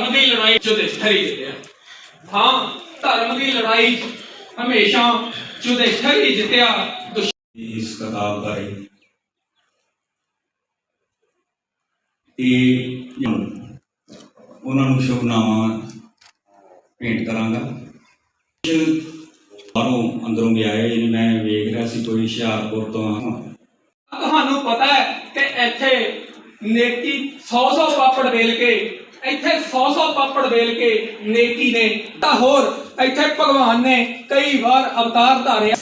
ਧਰਮ ਦੀ ਲੜਾਈ ਹੀ ਜਿੱਤਿਆ ਹਾਂ ਧਰਮ ਦੀ ਲੜਾਈ ਹਮੇਸ਼ਾ ਹੀ ਜਿੱਤਿਆ ਇਸ ਕਿਤਾਬ ਬਾਰੇ ਇਹ ਉਹਨਾਂ ਨੂੰ ਸ਼ੁਭਨਾਮਾ ਭੇਂਟ ਕਰਾਂਗਾ। ਬਾਹਰੋਂ ਅੰਦਰੋਂ ਗਿਆ ਇਹ ਮੈਂ ਵੇਖ ਰਿਹਾ ਸੀ ਕੋਈ ਹੁਸ਼ਿਆਰਪੁਰ ਤੋਂ ਆ। ਤੁਹਾਨੂੰ ਪਤਾ ਹੈ ਕਿ ਇੱਥੇ ਨੇਕੀ 100-100 ਪਾਪੜ ਵੇਲ ਕੇ ਇੱਥੇ 100-100 ਪਾਪੜ ਵੇਲ ਕੇ ਨੇਕੀ ਨੇ ਤਾਂ ਹੋਰ ਇੱਥੇ ਭਗਵਾਨ ਨੇ ਕਈ ਵਾਰ ਅਵਤਾਰ ਧਾਰਿਆ।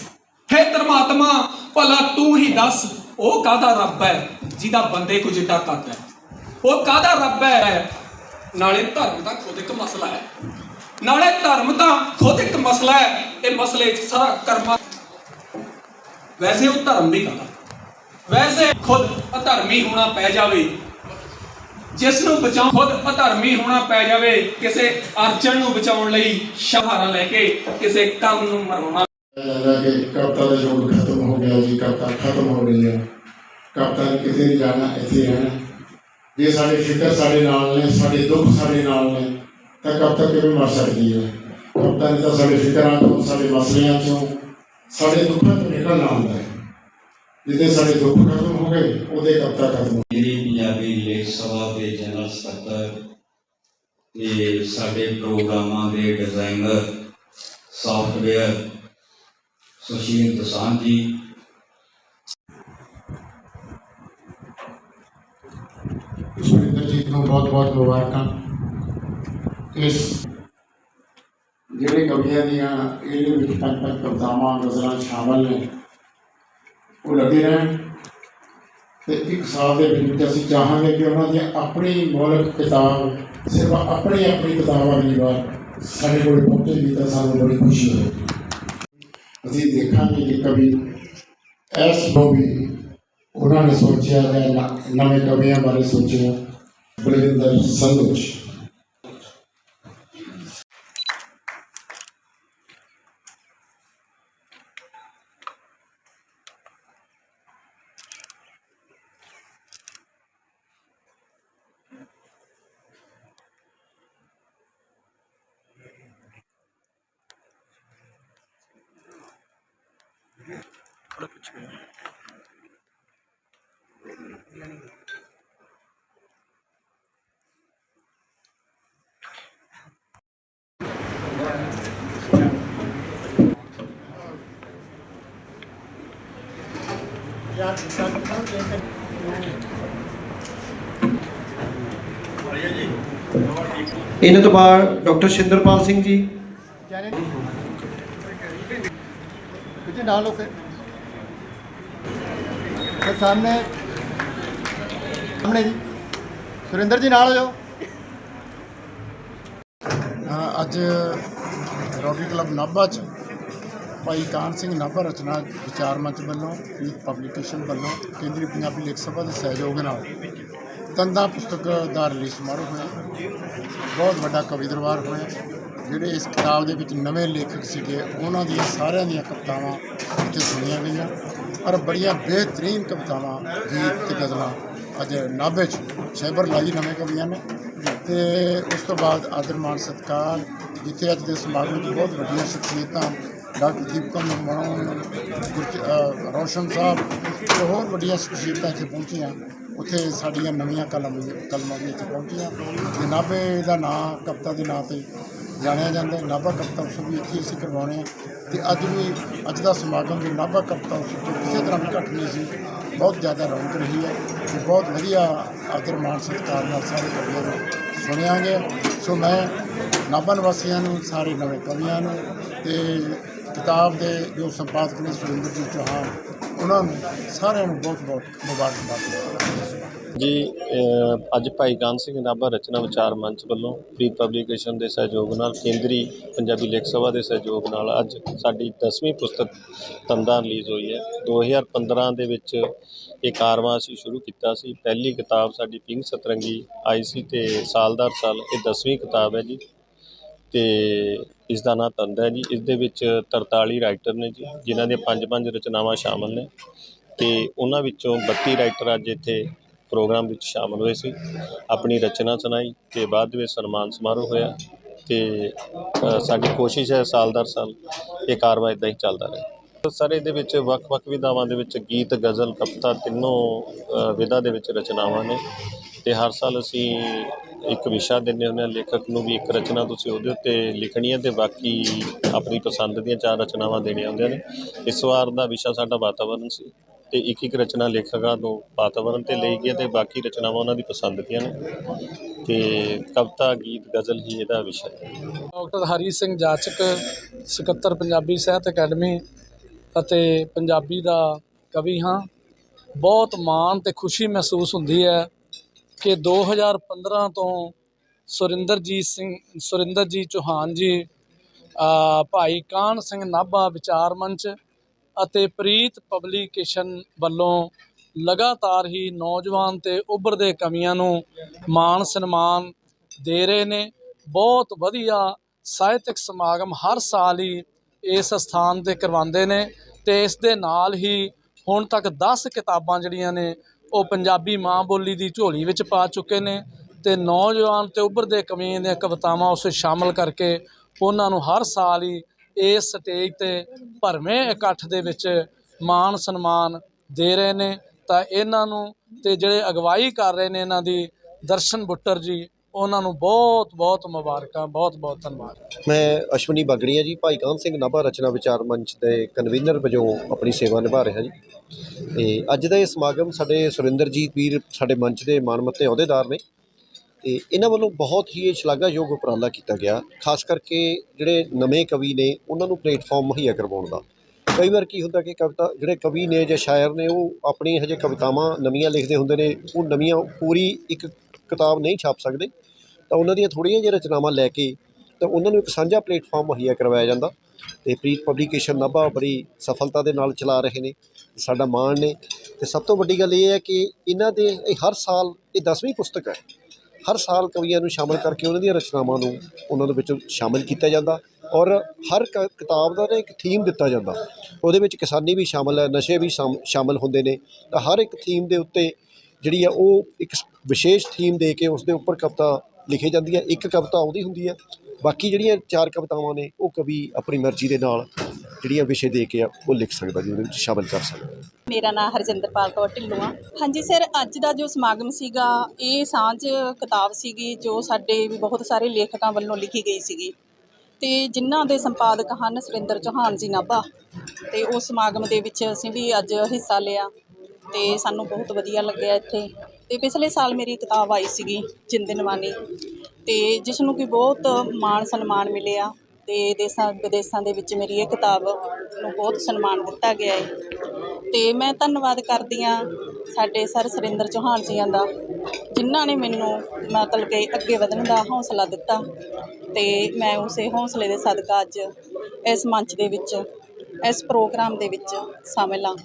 ਹੈ ਧਰਮਾਤਮਾ, ਭਲਾ ਤੂੰ ਹੀ ਦੱਸ, ਉਹ ਕਾਹਦਾ ਰੱਬ ਹੈ ਜਿਹਦਾ ਬੰਦੇ ਕੁ ਜਿੱਡਾ ਕਰਦਾ ਉਹ ਕਾਹਦਾ ਰੱਬ ਹੈ? ਨਾਲੇ ਧਰਮ ਦਾ ਖੁਦ ਇੱਕ ਮਸਲਾ ਹੈ। ਨਾਲੇ ਧਰਮ ਦਾ ਖੁਦ ਇੱਕ ਮਸਲਾ ਹੈ। ਇਹ ਮਸਲੇ 'ਚ ਸਾਰਾ ਕਰਮਾ ਵੈਸੇ ਉਹ ਧਰਮ ਵੀ ਕਾਹਦਾ? ਵੈਸੇ ਖੁਦ ਅਧਰਮੀ ਹੋਣਾ ਪੈ ਜਾਵੇ ਜਿਸ ਨੂੰ ਬਚਾਉਣ ਖੁਦ ਅਧਰਮੀ ਹੋਣਾ ਪੈ ਜਾਵੇ ਕਿਸੇ ਅਰਜਨ ਨੂੰ ਬਚਾਉਣ ਲਈ ਸ਼ਹਾਰਾ ਲੈ ਕੇ ਕਿਸੇ ਕਰਨ ਨੂੰ ਮਰਵਾਉਣਾ। ਲੱਗਦਾ ਕਿ ਕਵਿਤਾ ਦਾ ਯੁੱਗ ਖਤਮ ਹੋ ਗਿਆ ਜੀ ਕਵਿਤਾ ਖਤਮ ਹੋ ਰਹੀ ਹੈ ਕਵਿਤਾ ਕਿਤੇ ਨਹੀਂ ਜਾਣਾ ਇੱਥੇ ਰਹਿਣਾ। ਜੇ ਸਾਡੇ ਫਿਕਰ ਸਾਡੇ ਨਾਲ ਨੇ ਸਾਡੇ ਦੁੱਖ ਸਾਡੇ ਨਾਲ ਨੇ ਤਾਂ ਕਵਿਤਾ ਕਿਵੇਂ ਮਰ ਸਕਦੀ ਹੈ ਕਵਿਤਾ ਨੇ ਤਾਂ ਸਾਡੇ ਫਿਕਰਾਂ ਤੋਂ ਸਾਡੇ ਮਸਲਿਆਂ ਤੋਂ ਸਾਡੇ ਦੁੱਖਾਂ ਤੋਂ ਨਿਕਲਣਾ ਹੁੰਦਾ ਹੈ। ਜਿੱਦੇ ਸਾਡੇ ਦੁੱਖ ਖਤਮ ਹੋ ਗਏ ਉਹਦੇ ਕਵਿਤਾ ਖਤਮ ਹੋ ਮੇਰੀ ਤੇ ਸਾਡੇ ਪ੍ਰੋਗਰਾਮਾਂ ਦੇ ਡਿਜ਼ਾਈਨਰ ਸੌਫਟਵੇਅਰ ਸੁਸ਼ੀਲ ਦਸਾਨ ਜੀ। ਸੁਰਿੰਦਰ ਜੀ ਨੂੰ ਬਹੁਤ ਬਹੁਤ ਮੁਬਾਰਕਾਂ। ਇਸ ਜਿਹੜੇ ਕਵੀਆਂ ਦੀਆਂ ਇਹਦੇ ਵਿੱਚ ਪੰਜ ਪੰਜ ਕਵਿਤਾਵਾਂ ਗਜ਼ਲਾਂ ਸ਼ਾਮਲ ਨੇ, ਉਹ ਲੱਗੇ ਰਹਿਣ। ਤੇ ਇੱਕ ਸਾਲ ਦੇ ਵਿੱਚ ਅਸੀਂ ਚਾਹਾਂਗੇ ਕਿ ਉਹਨਾਂ ਦੀ ਆਪਣੀ ਮੌਲਿਕ ਕਿਤਾਬ ਸਿਰਫ ਆਪਣੀ ਆਪਣੀ ਕਿਤਾਬਾਂ ਦੀ ਵਾਰ ਸਾਡੇ ਕੋਲ ਪਹੁੰਚੇਗੀ ਤਾਂ ਸਾਨੂੰ ਬੜੀ ਖੁਸ਼ੀ ਹੋਵੇਗੀ ਅਸੀਂ ਦੇਖਾਂਗੇ ਕਿ ਕਵੀ ਐਸ ਬੋਬੀ, ਉਹਨਾਂ ਨੇ ਸੋਚਿਆ ਹੈ ਨਵੇਂ ਕਵੀਆਂ ਬਾਰੇ ਸੋਚਿਆ। ਬਲਵਿੰਦਰ ਸੰਦੋਸ਼ ਇਹਨਾਂ ਤੋਂ ਬਾਅਦ ਡਾਕਟਰ ਸ਼ਿੰਦਰਪਾਲ ਸਿੰਘ ਜੀ पीछे डालो के सर ਸਰ, ਸਾਹਮਣੇ। ਸਾਹਮਣੇ ਜੀ। ਸੁਰਿੰਦਰ ਜੀ, ਨਾਲ ਹੋ ਅੱਜ ਰੋਟਰੀ ਕਲੱਬ ਨਾਭਾ ਚ ਭਾਈ ਕਾਨ ਸਿੰਘ ਨਾਭਾ ਰਚਨਾ ਵਿਚਾਰ ਮੰਚ ਵੱਲੋਂ ਇੱਕ ਪਬਲੀਕੇਸ਼ਨ ਵੱਲੋਂ ਕੇਂਦਰੀ ਪੰਜਾਬੀ ਲੇਖ ਸਭਾ ਦੇ ਸਹਿਯੋਗ ਨਾਲ ਤੰਦਾ ਪੁਸਤਕ ਦਾ ਰਿਲੀਜ਼ ਸਮਾਰੋਹ ਹੋਇਆ। ਬਹੁਤ ਵੱਡਾ ਕਵੀ ਦਰਬਾਰ ਹੋਇਆ, ਜਿਹੜੇ ਇਸ ਕਿਤਾਬ ਦੇ ਵਿੱਚ ਨਵੇਂ ਲੇਖਕ ਸੀਗੇ, ਉਹਨਾਂ ਦੀਆਂ ਸਾਰਿਆਂ ਦੀਆਂ ਕਵਿਤਾਵਾਂ ਇੱਥੇ ਸੁਣੀਆਂ ਗਈਆਂ। ਪਰ ਬੜੀਆਂ ਬਿਹਤਰੀਨ ਕਵਿਤਾਵਾਂ, ਗੀਤ ਤੇ ਗਜ਼ਲਾਂ। ਅੱਜ ਨਾਭੇ 'ਚ ਸ਼ੈਬਰ ਲਾਈ ਨਵੇਂ ਕਵੀਆਂ ਨੇ। ਤੇ ਉਸ ਤੋਂ ਬਾਅਦ ਆਦਰ ਮਾਨ ਸਤਿਕਾਰ, ਜਿੱਥੇ ਅੱਜ ਦੇ ਸਮਾਗਮ 'ਚ ਬਹੁਤ ਵੱਡੀਆਂ ਸ਼ਖਸੀਅਤਾਂ, ਡਾਕਟਰ ਦੀਪਕਮ ਮਨੋਨ ਗੁਰਜ- ਰੌਸ਼ਨ ਸਾਹਿਬ ਤੇ ਹੋਰ ਵੱਡੀਆਂ ਸ਼ਖਸੀਅਤਾਂ ਇੱਥੇ ਪਹੁੰਚੀਆਂ। ਉੱਥੇ ਸਾਡੀਆਂ ਨਵੀਆਂ ਕਲਮ, ਕਲਮਾਂ ਵੀ ਇੱਥੇ ਪਹੁੰਚੀਆਂ। ਤੇ ਨਾਭੇ ਦਾ ਨਾਂ, ਕਵਿਤਾ ਦੇ ਨਾਂ ਤੇ ਜਾਣਿਆ ਜਾਂਦਾ ਨਾਭਾ ਕਵਿਤਾ ਉਤਸਵ ਵੀ ਇੱਥੇ ਅਸੀਂ ਕਰਵਾਉਣੇ ਆ ਤੇ ਅੱਜ ਵੀ, ਅੱਜ ਦਾ ਸਮਾਗਮ ਵੀ ਨਾਭਾ ਕਵਿਤਾ ਉਤਸਵ ਤੋਂ ਕਿਸੇ ਤਰ੍ਹਾਂ ਵੀ ਘੱਟ ਨਹੀਂ ਸੀ। ਬਹੁਤ ਜ਼ਿਆਦਾ ਰੌਣਕ ਰਹੀ ਹੈ ਤੇ ਬਹੁਤ ਵਧੀਆ ਆਦਰ ਮਾਣ ਸਤਿਕਾਰ ਨਾਲ ਸਾਰੇ ਕਵੀਆਂ ਨੂੰ ਸੁਣਿਆ ਗਿਆ ਸੋ ਮੈਂ ਨਾਭਾ ਨਿਵਾਸੀਆਂ ਨੂੰ, ਸਾਰੇ ਨਵੇਂ ਕਵੀਆਂ ਨੂੰ ਤੇ ਕਿਤਾਬ ਦੇ ਜੋ ਸੰਪਾਦਕ ਨੇ ਸੁਰਿੰਦਰ ਜੀ ਚੌਹਾਨ, ਉਹਨਾਂ ਨੂੰ ਸਾਰਿਆਂ ਨੂੰ ਬਹੁਤ ਬਹੁਤ ਮੁਬਾਰਕਬਾਦ ਜੀ ਅੱਜ ਭਾਈ ਕਾਨ ਸਿੰਘ ਨਾਭਾ ਰਚਨਾ ਵਿਚਾਰ ਮੰਚ ਵੱਲੋਂ ਪ੍ਰੀ ਪਬਲੀਕੇਸ਼ਨ ਦੇ ਸਹਿਯੋਗ ਨਾਲ, ਕੇਂਦਰੀ ਪੰਜਾਬੀ ਲੇਖ ਸਭਾ ਦੇ ਸਹਿਯੋਗ ਨਾਲ ਅੱਜ ਸਾਡੀ 10ਵੀਂ ਪੁਸਤਕ ਤੰਦਾਂ ਰਿਲੀਜ਼ ਹੋਈ ਹੈ। 2015 ਦੇ ਵਿੱਚ ਇਹ ਕਾਰਵਾਂ ਅਸੀਂ ਸ਼ੁਰੂ ਕੀਤਾ ਸੀ। ਪਹਿਲੀ ਕਿਤਾਬ ਸਾਡੀ ਪਿੰਗ ਸਤਰੰਗੀ ਆਈ ਸੀ ਤੇ ਸਾਲਦਾਰ ਸਾਲ ਇਹ 10ਵੀਂ ਕਿਤਾਬ ਹੈ ਜੀ ਤੇ ਇਸ ਦਾ ਨਾਂ ਤੰਦ ਹੈ ਜੀ। ਇਸ ਦੇ ਵਿੱਚ 43 ਰਾਈਟਰ ਨੇ ਜੀ, ਜਿਨ੍ਹਾਂ ਦੇ ਪੰਜ ਪੰਜ ਰਚਨਾਵਾਂ ਸ਼ਾਮਲ ਨੇ ਤੇ ਉਹਨਾਂ ਵਿੱਚੋਂ 32 ਰਾਈਟਰ ਅੱਜ ਇੱਥੇ ਪ੍ਰੋਗਰਾਮ ਵਿੱਚ ਸ਼ਾਮਲ ਹੋਏ ਸੀ। ਆਪਣੀ ਰਚਨਾ ਸੁਣਾਈ ਤੇ ਬਾਅਦ ਵਿੱਚ ਸਨਮਾਨ ਸਮਾਰੋਹ ਹੋਇਆ ਤੇ ਸਾਡੀ ਕੋਸ਼ਿਸ਼ ਹੈ ਸਾਲ ਦਰ ਸਾਲ ਇਹ ਕਾਰਵਾਈ ਇਦਾਂ ਹੀ ਚੱਲਦਾ ਰਹੇ। ਸਰ, ਇਹਦੇ ਵਿੱਚ ਵੱਖ-ਵੱਖ ਵਿਧਾਵਾਂ ਦੇ ਵਿੱਚ ਗੀਤ, ਗਜ਼ਲ, ਕਵਿਤਾ ਤਿੰਨੋਂ ਵਿਧਾ ਦੇ ਵਿੱਚ ਰਚਨਾਵਾਂ ਨੇ ਤੇ ਹਰ ਸਾਲ ਅਸੀਂ ਇੱਕ ਵਿਸ਼ਾ ਦਿੰਦੇ ਹੁੰਦੇ ਹਾਂ, ਲੇਖਕ ਨੂੰ ਵੀ ਇੱਕ ਰਚਨਾ ਤੁਸੀਂ ਉਹਦੇ ਉੱਤੇ ਲਿਖਣੀ ਹੈ ਤੇ ਬਾਕੀ ਆਪਣੀ ਪਸੰਦ ਦੀਆਂ ਚਾਰ ਰਚਨਾਵਾਂ ਦੇਣੀਆਂ ਹੁੰਦੀਆਂ ਨੇ। ਇਸ ਵਾਰ ਦਾ ਵਿਸ਼ਾ ਸਾਡਾ ਵਾਤਾਵਰਣ ਸੀ। ਤੇ ਇੱਕ ਇੱਕ ਰਚਨਾ ਲੇਖਕਾਂ ਨੂੰ ਵਾਤਾਵਰਣ ਤੇ ਲਈ ਗਈ ਹੈ ਤੇ ਬਾਕੀ ਰਚਨਾਵਾਂ ਉਹਨਾਂ ਦੀ ਪਸੰਦ ਦੀਆਂ ਨੇ। ਤੇ ਕਵਿਤਾ, ਗੀਤ, ਗਜ਼ਲ ਹੀ ਇਹਦਾ ਵਿਸ਼ਾ ਹੈ। ਡਾਕਟਰ ਹਰੀ ਸਿੰਘ ਜਾਚਕ, ਸਕੱਤਰ ਪੰਜਾਬੀ ਸਾਹਿਤ ਅਕੈਡਮੀ ਅਤੇ ਪੰਜਾਬੀ ਦਾ ਕਵੀ ਹਾਂ। ਬਹੁਤ ਮਾਣ ਤੇ ਖੁਸ਼ੀ ਮਹਿਸੂਸ ਹੁੰਦੀ ਹੈ ਕਿ 2015 ਤੋਂ ਸੁਰਿੰਦਰਜੀਤ ਸਿੰਘ ਸੁਰਿੰਦਰ ਜੀ ਚੌਹਾਨ ਜੀ ਭਾਈ ਕਾਹਨ ਸਿੰਘ ਨਾਭਾ ਵਿਚਾਰ ਮੰਚ ਅਤੇ ਪ੍ਰੀਤ ਪਬਲੀਕੇਸ਼ਨ ਵੱਲੋਂ ਲਗਾਤਾਰ ਹੀ ਨੌਜਵਾਨ ਤੇ ਉੱਭਰਦੇ ਕਮੀਆਂ ਨੂੰ ਮਾਣ ਸਨਮਾਨ ਦੇ ਰਹੇ ਨੇ। ਬਹੁਤ ਵਧੀਆ ਸਾਹਿਤਕ ਸਮਾਗਮ ਹਰ ਸਾਲ ਹੀ ਇਸ ਸਥਾਨ ਤੇ ਕਰਵਾਉਂਦੇ ਨੇ ਤੇ ਇਸ ਦੇ ਨਾਲ ਹੀ ਹੁਣ ਤੱਕ 10 ਕਿਤਾਬਾਂ ਜਿਹੜੀਆਂ ਨੇ ਉਹ ਪੰਜਾਬੀ ਮਾਂ ਬੋਲੀ ਦੀ ਝੋਲੀ ਵਿੱਚ ਪਾ ਚੁੱਕੇ ਨੇ ਤੇ ਨੌਜਵਾਨ ਤੇ ਉੱਭਰਦੇ ਕਮੀਆਂ ਦੀਆਂ ਕਵਿਤਾਵਾਂ ਉਸ ਵਿੱਚ ਸ਼ਾਮਲ ਕਰਕੇ ਉਹਨਾਂ ਨੂੰ ਹਰ ਸਾਲ ਹੀ ਇਸ ਸਟੇਜ ਤੇ ਭਰਵੇਂ ਇਕੱਠ ਦੇ ਵਿੱਚ ਮਾਣ ਸਨਮਾਨ ਦੇ ਰਹੇ ਨੇ। ਤਾਂ ਇਹਨਾਂ ਨੂੰ ਤੇ ਜਿਹੜੇ ਅਗਵਾਈ ਕਰ ਰਹੇ ਨੇ ਇਹਨਾਂ ਦੀ, ਦਰਸ਼ਨ ਬੁੱਟਰ ਜੀ, ਉਹਨਾਂ ਨੂੰ ਬਹੁਤ ਬਹੁਤ ਮੁਬਾਰਕਾਂ, ਬਹੁਤ ਬਹੁਤ ਧੰਨਵਾਦ। ਮੈਂ ਅਸ਼ਵਨੀ ਬਾਗੜੀਆ ਜੀ, ਭਾਈ ਕਾਮ ਸਿੰਘ ਨਾਭਾ ਰਚਨਾ ਵਿਚਾਰ ਮੰਚ ਦੇ ਕਨਵੀਨਰ ਵਜੋਂ ਆਪਣੀ ਸੇਵਾ ਨਿਭਾ ਰਿਹਾ ਜੀ। ਤੇ ਅੱਜ ਦਾ ਇਹ ਸਮਾਗਮ ਸਾਡੇ ਸੁਰਿੰਦਰਜੀਤ ਵੀਰ ਸਾਡੇ ਮੰਚ ਦੇ ਮਾਨਮੱਤੇ ਅਹੁਦੇਦਾਰ ਨੇ। ਤੇ ਇਹਨਾਂ ਵੱਲੋਂ ਬਹੁਤ ਹੀ ਇਹ ਸ਼ਲਾਘਾਯੋਗ ਉਪਰਾਲਾ ਕੀਤਾ ਗਿਆ, ਖਾਸ ਕਰਕੇ ਜਿਹੜੇ ਨਵੇਂ ਕਵੀ ਨੇ, ਉਹਨਾਂ ਨੂੰ ਪਲੇਟਫਾਰਮ ਮੁਹੱਈਆ ਕਰਵਾਉਣ ਦਾ। ਕਈ ਵਾਰ ਕੀ ਹੁੰਦਾ ਕਿ ਕਵਿਤਾ, ਜਿਹੜੇ ਕਵੀ ਨੇ ਜਾਂ ਸ਼ਾਇਰ ਨੇ, ਉਹ ਆਪਣੀ ਹਜੇ ਕਵਿਤਾਵਾਂ ਨਵੀਆਂ ਲਿਖਦੇ ਹੁੰਦੇ ਨੇ, ਉਹ ਨਵੀਆਂ ਪੂਰੀ ਇੱਕ ਕਿਤਾਬ ਨਹੀਂ ਛਾਪ ਸਕਦੇ, ਤਾਂ ਉਹਨਾਂ ਦੀਆਂ ਥੋੜ੍ਹੀਆਂ ਜਿਹੀਆਂ ਰਚਨਾਵਾਂ ਲੈ ਕੇ ਤਾਂ ਉਹਨਾਂ ਨੂੰ ਇੱਕ ਸਾਂਝਾ ਪਲੇਟਫਾਰਮ ਮੁਹੱਈਆ ਕਰਵਾਇਆ ਜਾਂਦਾ ਤੇ ਪ੍ਰੀਤ ਪਬਲੀਕੇਸ਼ਨ ਨਾਭਾ ਬੜੀ ਸਫਲਤਾ ਦੇ ਨਾਲ ਚਲਾ ਰਹੇ ਨੇ, ਸਾਡਾ ਮਾਣ ਨੇ। ਤੇ ਸਭ ਤੋਂ ਵੱਡੀ ਗੱਲ ਇਹ ਹੈ ਕਿ ਇਹਨਾਂ ਦੇ, ਇਹ ਹਰ ਸਾਲ ਇਹ 10ਵੀਂ ਪੁਸਤਕ ਹੈ। ਹਰ ਸਾਲ ਕਵੀਆਂ ਨੂੰ ਸ਼ਾਮਲ ਕਰਕੇ ਉਹਨਾਂ ਦੀਆਂ ਰਚਨਾਵਾਂ ਨੂੰ ਉਹਨਾਂ ਦੇ ਵਿੱਚ ਸ਼ਾਮਲ ਕੀਤਾ ਜਾਂਦਾ ਔਰ ਹਰ ਕ- ਕਿਤਾਬ ਦਾ ਨਾ ਇੱਕ ਥੀਮ ਦਿੱਤਾ ਜਾਂਦਾ। ਉਹਦੇ ਵਿੱਚ ਕਿਸਾਨੀ ਵੀ ਸ਼ਾਮਲ ਹੈ, ਨਸ਼ੇ ਵੀ ਸ਼ਾਮ- ਸ਼ਾਮਲ ਹੁੰਦੇ ਨੇ। ਤਾਂ ਹਰ ਇੱਕ ਥੀਮ ਦੇ ਉੱਤੇ ਜਿਹੜੀ ਆ ਉਹ ਇੱਕ ਵਿਸ਼ੇਸ਼ ਥੀਮ ਦੇ ਕੇ ਉਸ ਦੇ ਉੱਪਰ ਕਵਿਤਾ ਲਿਖੀ ਜਾਂਦੀ ਹੈ। ਇੱਕ ਕਵਿਤਾ ਆਉਂਦੀ ਹੁੰਦੀ ਹੈ। ਬਾਕੀ ਜਿਹੜੀਆਂ ਚਾਰ ਕਵਿਤਾਵਾਂ ਨੇ ਉਹ ਕਵੀ ਆਪਣੀ ਮਰਜ਼ੀ ਦੇ ਨਾਲ ਜਿਹੜੀਆਂ ਵਿਸ਼ੇ ਦੇ ਕੇ ਆ, ਉਹ ਲਿਖ ਸਕਦਾ ਜੀ, ਉਹਦੇ ਵਿੱਚ ਸ਼ਾਮਲ ਕਰ ਸਕਦਾ। ਮੇਰਾ ਨਾਮ ਹਰਜਿੰਦਰਪਾਲ ਕੌਰ ਢਿੱਲੋਂ ਆ। ਹਾਂਜੀ ਸਰ, ਅੱਜ ਦਾ ਜੋ ਸਮਾਗਮ ਸੀਗਾ, ਇਹ ਸਾਂਝ ਕਿਤਾਬ ਸੀਗੀ, ਜੋ ਸਾਡੇ ਵੀ ਬਹੁਤ ਸਾਰੇ ਲੇਖਕਾਂ ਵੱਲੋਂ ਲਿਖੀ ਗਈ ਸੀਗੀ। ਤੇ ਜਿਨ੍ਹਾਂ ਦੇ ਸੰਪਾਦਕ ਹਨ ਸੁਰਿੰਦਰ ਚੌਹਾਨ ਜੀ ਨਾਭਾ, ਤੇ ਉਸ ਸਮਾਗਮ ਦੇ ਵਿੱਚ ਅਸੀਂ ਵੀ ਅੱਜ ਹਿੱਸਾ ਲਿਆ। ਤੇ ਸਾਨੂੰ ਬਹੁਤ ਵਧੀਆ ਲੱਗਿਆ ਇੱਥੇ। ਤੇ ਪਿਛਲੇ ਸਾਲ ਮੇਰੀ ਕਿਤਾਬ ਆਈ ਸੀਗੀ, ਜਿੰਦ ਨਵਾਨੀ। ਤੇ ਜਿਸ ਨੂੰ ਕਿ ਬਹੁਤ ਮਾਣ ਸਨਮਾਨ ਮਿਲਿਆ। ਅਤੇ ਦੇਸਾਂ ਵਿਦੇਸਾਂ ਦੇ ਵਿੱਚ ਮੇਰੀ ਇਹ ਕਿਤਾਬ ਨੂੰ ਬਹੁਤ ਸਨਮਾਨ ਦਿੱਤਾ ਗਿਆ ਹੈ। ਅਤੇ ਮੈਂ ਧੰਨਵਾਦ ਕਰਦੀ ਹਾਂ ਸਾਡੇ ਸਰ ਸੁਰਿੰਦਰ ਚੌਹਾਨ ਜੀਆਂ ਦਾ, ਜਿਨ੍ਹਾਂ ਨੇ ਮੈਨੂੰ ਮਤਲਬ ਕਿ ਅੱਗੇ ਵਧਣ ਦਾ ਹੌਸਲਾ ਦਿੱਤਾ ਅਤੇ ਮੈਂ ਉਸੇ ਹੌਸਲੇ ਦੇ ਸਦਕਾ ਅੱਜ ਇਸ ਮੰਚ ਦੇ ਵਿੱਚ, ਇਸ ਪ੍ਰੋਗਰਾਮ ਦੇ ਵਿੱਚ ਸ਼ਾਮਿਲ ਹਾਂ।